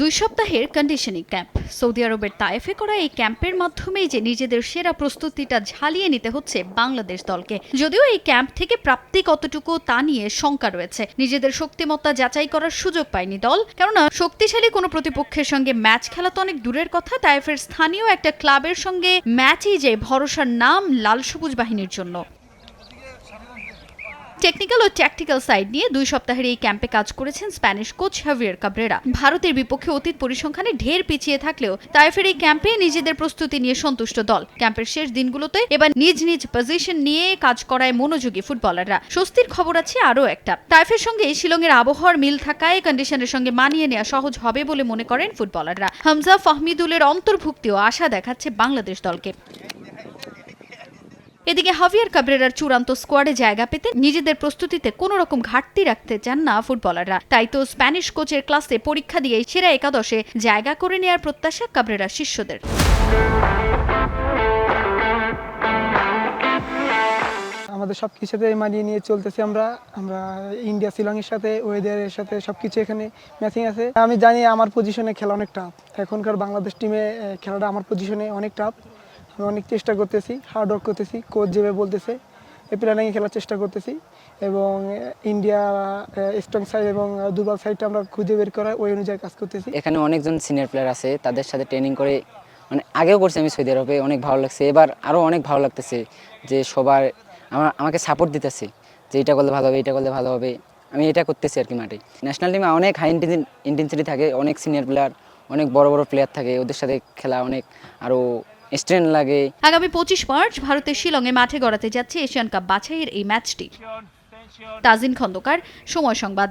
দুই সপ্তাহের conditioning camp Saudi আরবের তায়েফে করা এই ক্যাম্পের মাধ্যমেই যে নিজেদের সেরা প্রস্তুতিটা ঝালিয়ে নিতে হচ্ছে বাংলাদেশ দলকে। যদিও এই ক্যাম্প থেকে প্রাপ্তি কতটুকু তা নিয়ে শঙ্কা রয়েছে। নিজেদের শক্তিমত্তা যাচাই করার সুযোগ পায়নি দল। কেননা শক্তিশালী কোনো প্রতিপক্ষের সঙ্গে ম্যাচ খেলা তো অনেক দূরের কথা। তায়েফের স্থানীয় একটা ক্লাবের সঙ্গে ম্যাচই যে ভরসার নাম লাল সবুজ বাহিনীর জন্য। টেকনিক্যাল ও ট্যাকটিক্যাল সাইড নিয়ে দুই সপ্তাহের এই ক্যাম্পে কাজ করেছেন স্প্যানিশ কোচ হাভিয়ার কাবরেরা ভারতের বিপক্ষে অতীত পরিসংখ্যানে ঢের পিছিয়ে থাকলেও তাইফের এই ক্যাম্পে নিজেদের প্রস্তুতি নিয়ে সন্তুষ্ট দল। ক্যাম্পের শেষ দিনগুলোতে এবার নিজ নিজ পজিশন নিয়ে কাজ করায় মনোযোগী ফুটবলাররা স্বস্তির খবর আছে আরও একটা। তাইফের সঙ্গে শিলংয়ের আবহাওয়ার মিল থাকায় কন্ডিশনের সঙ্গে মানিয়ে নেওয়া সহজ হবে বলে মনে করেন ফুটবলাররা হামজা ফাহমিদুলের অন্তর্ভুক্তিও আশা দেখাচ্ছে বাংলাদেশ দলকে। এদিকে হাভিয়ার কাবরেরার চূড়ান্ত স্কোয়াডে জায়গা পেতে নিজেদের প্রস্তুতিতে কোনো রকম ঘাটতি রাখতে চান না ফুটবলাররা। তাই তো স্প্যানিশ কোচের ক্লাসে পরীক্ষা দিয়ে সেরা একাদশে জায়গা করে নেয়ার প্রত্যাশা কাবরেরা শিষ্যদের। আমাদের সব কিছুতে মানিয়ে নিয়ে চলতেছি আমরা। আমরা ইন্ডিয়া শিলংয়ের সাথে, ওয়েদারের সাথে সব কিছু এখানে ম্যাচিং আছে। আমি জানি আমার পজিশনে খেলা অনেক টাফ এখনকার বাংলাদেশ টিমে খেলাটা আমার পজিশনে অনেক টাফ আমি অনেক চেষ্টা করতেছি হার্ড ওয়ার্ক করতেছি কোচ যেভাবে বলতেছে, এই প্ল্যানিংয়ে খেলার চেষ্টা করতেছি এবং ইন্ডিয়া স্ট্রং সাইড এবং দুর্বল সাইডটা আমরা খুঁজে বের করা ওই অনুযায়ী কাজ করতেছি। এখানে অনেকজন সিনিয়র প্লেয়ার আছে, তাদের সাথে ট্রেনিং করে মানে আগেও করছি আমি সৌদি আরবে, অনেক ভালো লাগছে। এবার আরও অনেক ভালো লাগতেছে যে সবার, আমার, আমাকে সাপোর্ট দিতেছে যে এটা করলে ভালো হবে, এটা করলে ভালো হবে। আমি এটা করতেছি আর কি মাঠে। ন্যাশনাল টিমে অনেক হাই ইন্টেন্সিটি থাকে, অনেক সিনিয়র প্লেয়ার অনেক বড় বড় প্লেয়ার থাকে, ওদের সাথে খেলা অনেক আরও স্ট্রেন লাগে। আগামী পঁচিশ মার্চ ভারতের শিলংয়ে মাঠে গড়াতে যাচ্ছে এশিয়ান কাপ বাছাইয়ের এই ম্যাচটি। তাজিন খন্দকার, সময় সংবাদ।